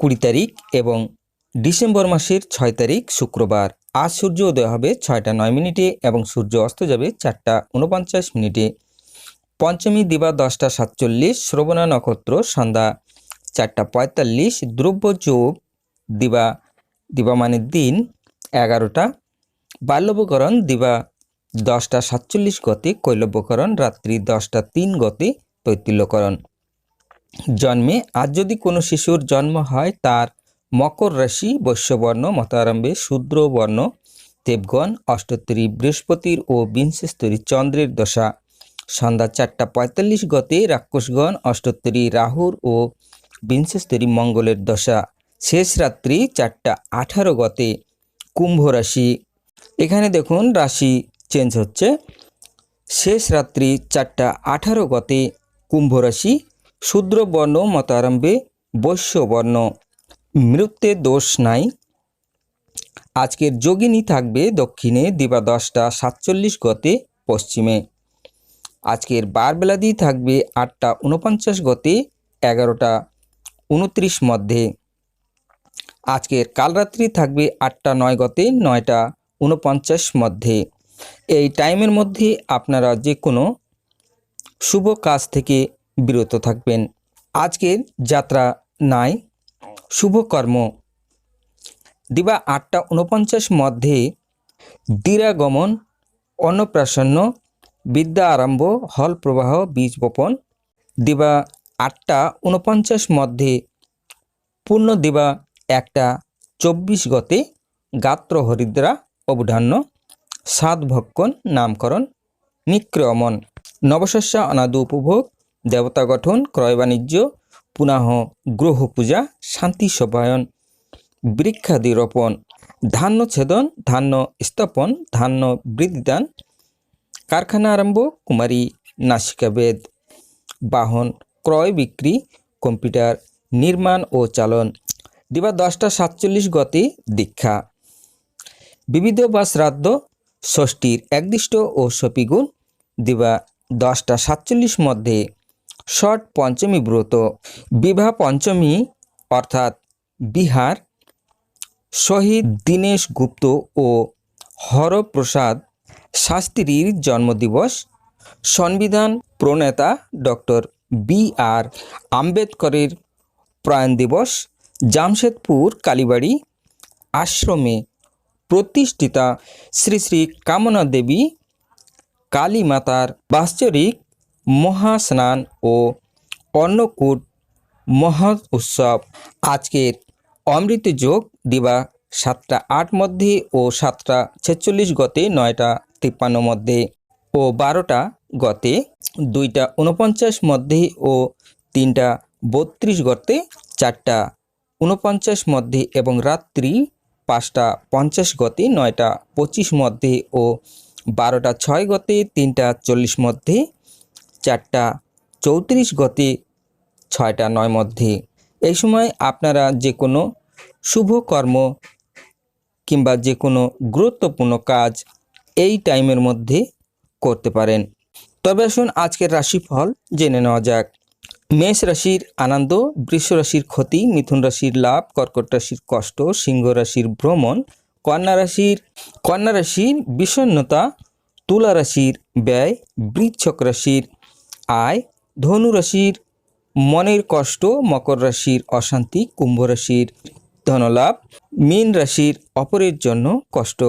কুড়ি তারিখ এবং ডিসেম্বর মাসের ছয় তারিখ শুক্রবার। আজ সূর্য উদয় হবে ছয়টা নয় মিনিটে এবং সূর্য অস্ত যাবে চারটা উনপঞ্চাশ মিনিটে। পঞ্চমী দিবা দশটা সাতচল্লিশ, শ্রবণা নক্ষত্র সন্ধ্যা চারটা পঁয়তাল্লিশ, দ্রব্য যোগ দিবা দিবা মানে দিন এগারোটা। বাল্যবকরণ দিবা দশটা সাতচল্লিশ গতি, কৈলব্যকরণ রাত্রি দশটা তিন গতি, তৈতিল্যকরণ। জন্মে, আজ যদি কোনো শিশুর জন্ম হয়, তার মকর রাশি বৈশ্যবর্ণ, মতারম্ভে শূদ্র বর্ণ দেবগণ অষ্টোত্তরী বৃহস্পতির ও বিংশস্তরী চন্দ্রের দশা। সন্ধ্যা চারটা পঁয়তাল্লিশ গতে রাক্ষসগণ অষ্টোত্তরী রাহুর ও বিংশস্তরী মঙ্গলের দশা। শেষ রাত্রি চারটা আঠারো গতে কুম্ভ রাশি। এখানে দেখুন, রাশি চেঞ্জ হচ্ছে। শেষ রাত্রি চারটা আঠারো গতে কুম্ভ রাশি। শূদ্র বর্ণ মতারম্ভে বৈশ্য বর্ণ মৃত্যুর দোষ নাই। আজকের যোগিনী থাকবে দক্ষিণে দিবা দশটা সাতচল্লিশ গতে পশ্চিমে। আজকের বারবেলাদি থাকবে আটটা উনপঞ্চাশ গতে এগারোটা উনত্রিশ মধ্যে। আজকের কালরাত্রি থাকবে আটটা নয় গতে নয়টা উনপঞ্চাশ মধ্যে। এই টাইমের মধ্যে আপনারা যে কোনো শুভ কাজ থেকে বিরত থাকবেন। আজকের যাত্রা নাই শুভকর্ম দিবা আটটা উনপঞ্চাশ মধ্যে দিরাগমন, অন্নপ্রাশন্ন, বিদ্যা আরম্ভ, হল প্রবাহ, বীজ বপন। দিবা আটটা উনপঞ্চাশ মধ্যে পূর্ণ দিবা একটা চব্বিশ গতে গাত্র হরিদ্রা, অবধান্য সাত ভক্ষণ নামকরণ, নিক্রমণ। নবশস্যা অনাদু উপভোগ। দেবতা গঠন, ক্রয় বাণিজ্য পুনঃ গ্রহ পূজা, শান্তি সভায়ন বৃক্ষাদি রোপণ, ধান্য ছেদন, ধান্য স্থাপন, ধান্য বৃদ্ধিদান, কারখানা আরম্ভ, কুমারী নাসিকাবেদ বাহন, ক্রয় বিক্রি, কম্পিউটার নির্মাণ ও চালন, দিবা দশটা সাতচল্লিশ গতি, দীক্ষা, বিবিধ বা শ্রাদ্ধ, ষষ্ঠীর একদিষ্ট ও সপিগুণ, দিবা দশটা সাতচল্লিশ মধ্যে ষট পঞ্চমী ব্রত। বিবাহ পঞ্চমী অর্থাৎ বিহার, শহীদ দীনেশ গুপ্ত ও হরপ্রসাদ শাস্ত্রীর জন্মদিবস, সংবিধান প্রণেতা ডক্টর বি আর আম্বেদকরের প্রয়াণ দিবস, জামশেদপুর কালীবাড়ি আশ্রমে প্রতিষ্ঠিতা শ্রী শ্রী কামনা দেবী, কালী মাতার বাৎসরিক মহাস্নান ও অন্নকূট মহা উৎসব। আজকের অমৃত যোগ দিবা সাতটা আট মধ্যে ও সাতটা ছেচল্লিশ গতে নয়টা তিপ্পান্ন মধ্যে ও বারোটা গতে দুইটা উনপঞ্চাশ মধ্যে ও তিনটা বত্রিশ গতে চারটা উনপঞ্চাশ মধ্যে এবং রাত্রি পাঁচটা পঞ্চাশ গতে নয়টা পঁচিশ মধ্যে ও বারোটা ছয় গতে তিনটা চল্লিশ মধ্যে চারটা, চৌত্রিশ গতে, ছয়টা নয় মধ্যে। এই সময় আপনারা যে কোনো শুভ কর্ম কিংবা যে কোনো গুরুত্বপূর্ণ কাজ এই টাইমের মধ্যে করতে পারেন। তবে আসুন আজকের রাশিফল জেনে নেওয়া যাক। মেষ রাশির আনন্দ, বৃষ রাশির ক্ষতি, মিথুন রাশির লাভ, কর্কট রাশির কষ্ট, সিংহ রাশির ভ্রমণ, কন্যা রাশির কন্যা রাশির বিষণ্ণতা, তুলা রাশির ব্যয় বৃচ্ছক রাশির আয়, ধনু রাশির, মনের কষ্ট, মকর রাশির অশান্তি, কুম্ভ রাশির ধনলাভ, মীন রাশির অপরের জন্য কষ্ট।